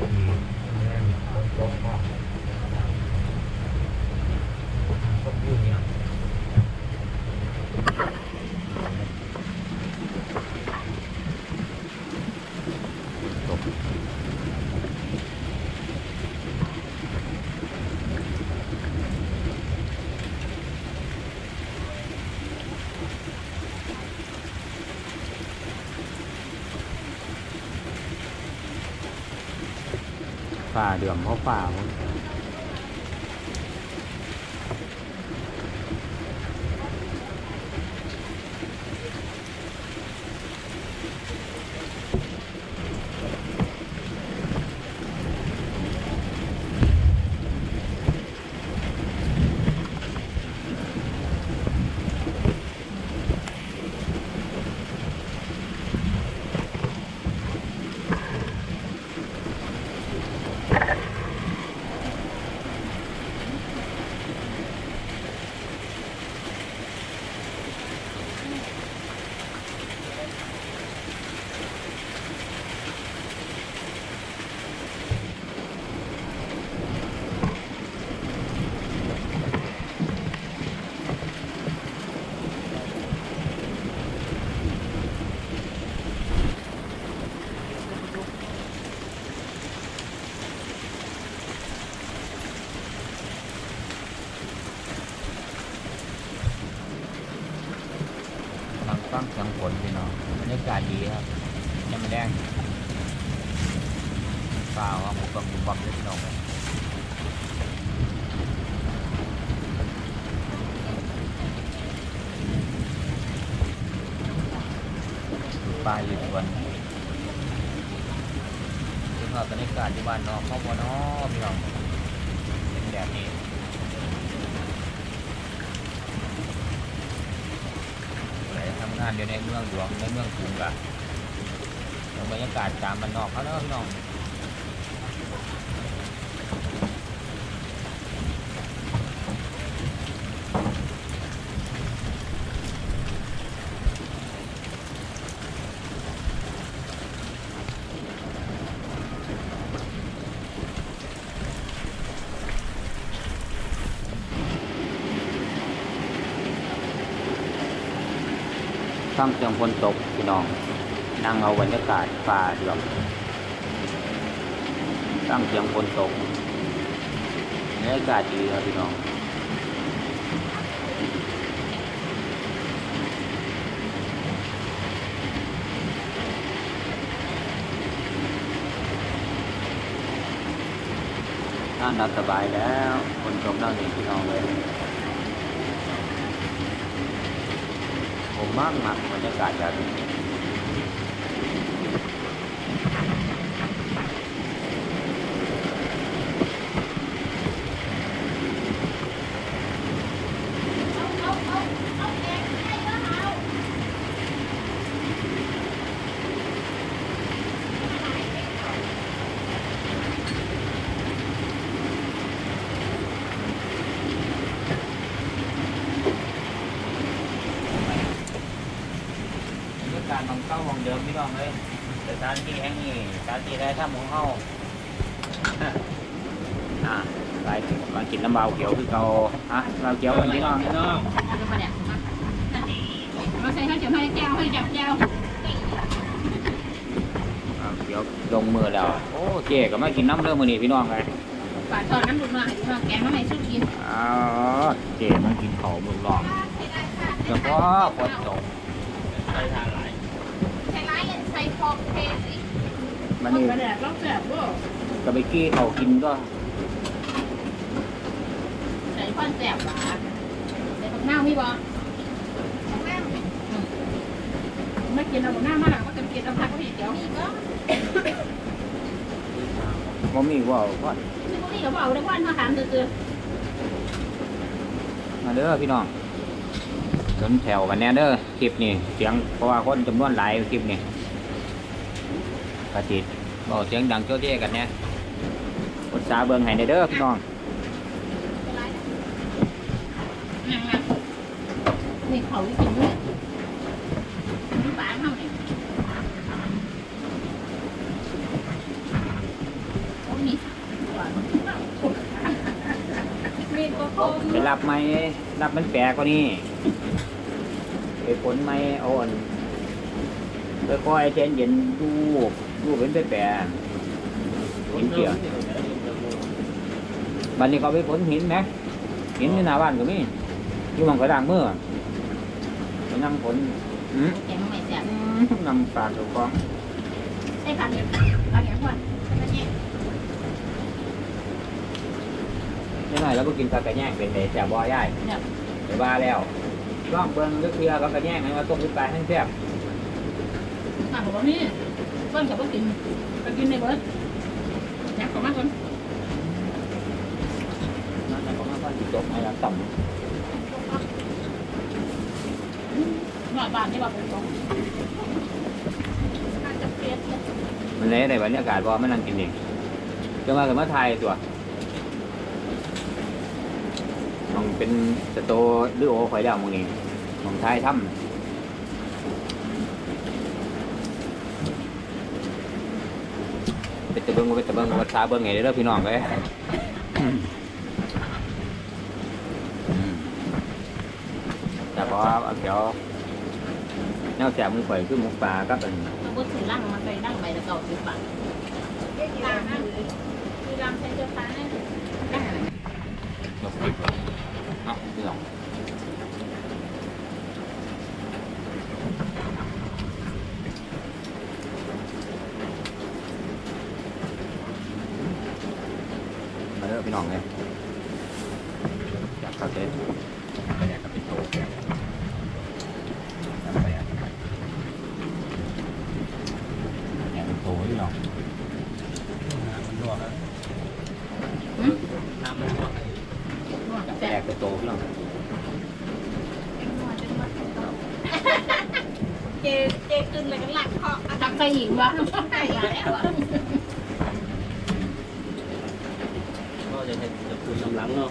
嗯。 ป่าเดือมเพราะฝ่าผม ฟังเสียงฝนพี่น้องบรรยากาศดีครับยังไม่แดงฝ่าว่าหมูปังหมูปังเลยพี่น้องปลาอยู่สวนซึ่งเราบรรยากาศที่บ้านนอกครอบครัวน้อพี่น้องเป็นแบบนี้ ไปทำงานอยู่ในเมืองหลวงในเมืองกรุงกะบรรยากาศตามมันนอกเขาเนาะพี่น้อง ฟังเสียงฝนตกพี่น้อง นั่งเอาบรรยากาศป่าเดือมฟังเสียงฝนตกบรรยากาศดีครับพี่น้องท่านรับสบายแล้ว คนชมนั่งนี่พี่น้องเลย ผ มมากมักบรรยากาศแบบนี้ากาศของเก้าของเดิมพี่น้องเลยสถานที่แห่งนี้สถานที่ได้ถ้ำของเฮาอ่าไปมากินน้ำเบาเขียวคือเก่าอะเบาเขียวกันพี่น้องน้องมาเนี่ยมาใส่ข้าวเจียวให้แก้วให้จับแก้วเบาเขียวลงมือแล้ว โอ้เจ๊ก็มากินน้ำเริ่มมือนี่พี่น้องเลยปาดทอดน้ำดุมาให้แกงมาให้สู้กินอ๋อเจ๊มากินเขาวมือรองเฉพาะฝนตกใช้ร้าย ใช้ฟองเทสิมันนี่มาเนี่ยต้องแซ่บบ่ก็ไปกี้เขากินก็ใส่ข้อนแซ่บหวานใส่ผักเน่ามีบ่ไม่กินเอาผักเน่ามาหลังก็จะกินเอาผักก็เดี๋ยวนี่ก็บ่มีว่าวก็นี่พวกนี้ก็เอาได้วันมาถามซื่อมาเด้อพี่น้องสนแถวกันแน่เด้อคลิปนี้เสียงเพราะว่าคนจำนวนหลายคลิปนี้ กระติดบอกเสียงดังโจ้เจ้กันแน่กดซาเบิ่งให้ได้เด้อพี่น้องๆนั่งนะนี่เขากินด้วยนี่ปลาเท่านี่โอ้มีมีก็คงไปรับไหมรับมันแปลกกว่านี้ไปผลไหมเอาอ่อนไปคอยใจเย็นดู ดูเป็นไปแปลกหินเกี่ยวบันนี้เขาไปผลหินไหมหินในหน้าบ้านก็มีอยู่หมองกระด่างมือไปนั่งผลอืมแกงไม่แซ่บนำปากเจ้าของใช่ผักเนี่ยผักอย่างก่อนใช่ไหมเนี่ยนี่หน่อยแล้วก็กินปลากระแยงเป็นเดชแซ่บบ่ย่ายเนี่ยไปว่าแล้วร่องเบิ่งก็คือปลากระแยงให้มาต้มด้วยปลาให้แซ่บอะผมว่านี่ เปิ้ลกับเปิ้ลกินไปกินในเบิร์ดอยากขอมากคนนั่นก็มาพันจบให้เราต่ำหน่อยบานนี่ว่าเป็นของน่าจะเปรี้ยวมันนบรรยากาศบ่มันนั่งกินเองจะมากับมาไทยตัวมองเป็นสโตหรือโอข่อยดาวมองนี้มองไทยถ้ำ เป็นตะเบิงบ่เป็นตะเบิงภาษาเบิงไงเด้อพี่น้องเลยอืมแต่พอเอาเขียวแนวแสบมือข่อยคือหมูปลาก็เป็นเราก็ถือร่างมาไปร่างใบตะเก่าถือปากกีฬานะกีฬาใช้เจ้าฟ้าเนี่ยได้อะไรนกติดเนาะพี่น้องมาเด้อ พี่น้องเลยอยากเข้าใจไปอยากกับเป็นโตแก่ไปอยากอยากเป็นโตพี่น้องมันลวกแล้วหืมน้ำมันลวกเลยอยากแต่แตกเป็นโตพี่น้องเจเจขึ้นเลยกันหลักเคาะทำใครหญิงวะใครแล้วอะ ก็จะให้จะคืนลำหลังเนาะ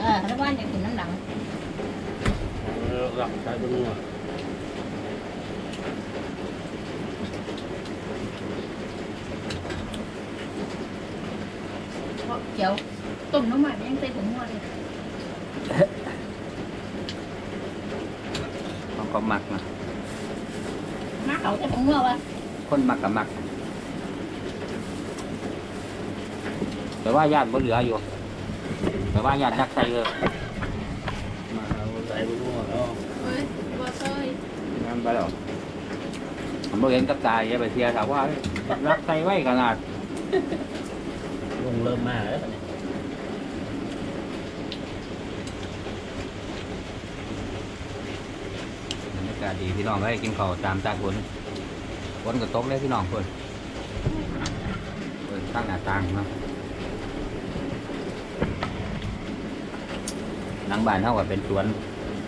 เออแล้วว่าอยากกินน้ำหลังเออหลับใช้บนหัวเจียวต้มน้ำมันยังใส่ถุงหัวเลยเขาก็มักนะมาเขาใส่ถุงหัววะคนมักกับมัก แต่ว่าญาติบ่เหลืออยู่ แต่ว่าญาตินักใส่เลยมาเอาใส่บนหัวแล้วเฮ้ยบัวเซยงั้นไปแล้วผมบ่เห็นกับตาอย่าไปเสียถามว่ารักใส่ไว้ขนาดลงเริ่มมาแล้วเนี่ยบรรยากาศดีพี่น้องเอ้ยกินข้าวตามตาฝนฝนก็ตกเลยพี่น้องเพิ่นเพิ่นตั้งหน้าต่างเนาะ หลังบ้านเท่ากับเป็นสวน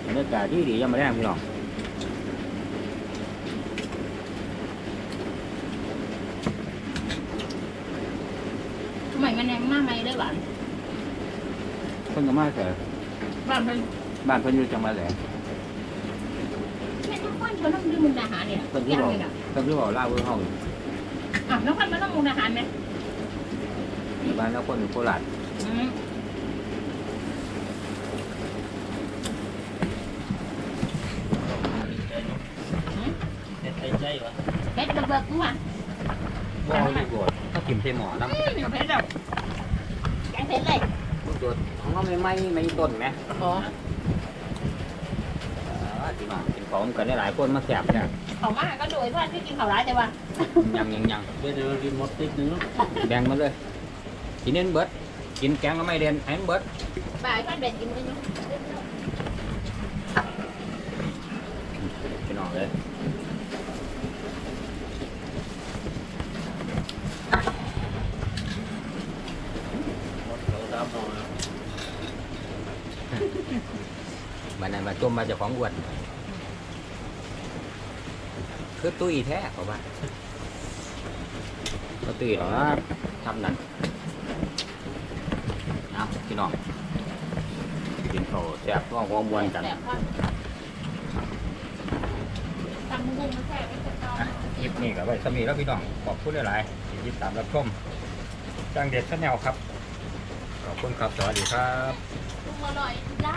บรรยากาศที่ดียังไม่ได้พี่น้องทำไมมันแรงมากไหมได้หวานเพิ่นก็มาแต่บ้านเพิ่นบ้านเพิ่นอยู่จังหวัดแหลมแค่น้ำข้นมันต้องดื่มมุกดาหารเนี่ยเพิ่นคือยังบอกเลยอะเพิ่นคือบอกเล่าเรื่องห้องอะน้ำข้นมันต้องมุกดาหารไหมอยู่บ้านแล้วคนอยู่โคราชอืม เด็ด ใจใจวะเผ็ดระเบิดกูอะบ่ไม่โกรธถ้ากินใส่หม้อน้ำเผ็ดแล้วแกงเผ็ดเลยตัวของเราไม่ไหม้ไม่ต้นไหมอ๋ออ่าพี่น้องกินของกันได้หลายคนมาแสบเนี่ยเขามาก็โดยว่าที่กินข้าวร้ายแต่ว่ายังยังยังเดี๋ยวเดี๋ยวกินหมดติ๊กนึงเนาะแบ่งมาเลยกินเน้นเบิดกินแกงก็ไม่เด่นให้มันเบิดบ่ายก็เบ็ดกินกันอยู่พี่น้องเลย หมดเราตามหน่อย บันนั้นมาต้มมาจากของอ้วนคือตุ้ยแท้เขาว่าก็ตุ้ยหรอทำนั่นเอาพี่น้องกินข้าวแซ่บก็หัวมวนกันแต่ว่าทำมุ้งมันแซ่บไม่ใช่ตอนอะคลิปนี้ก็ไว้สมีแล้วพี่น้องขอบคุณหลายๆที่ติดตามรับชมจังเด็ดชาแนลครับ ขอบคุณครับ สวัสดีครับลุงอร่อยได้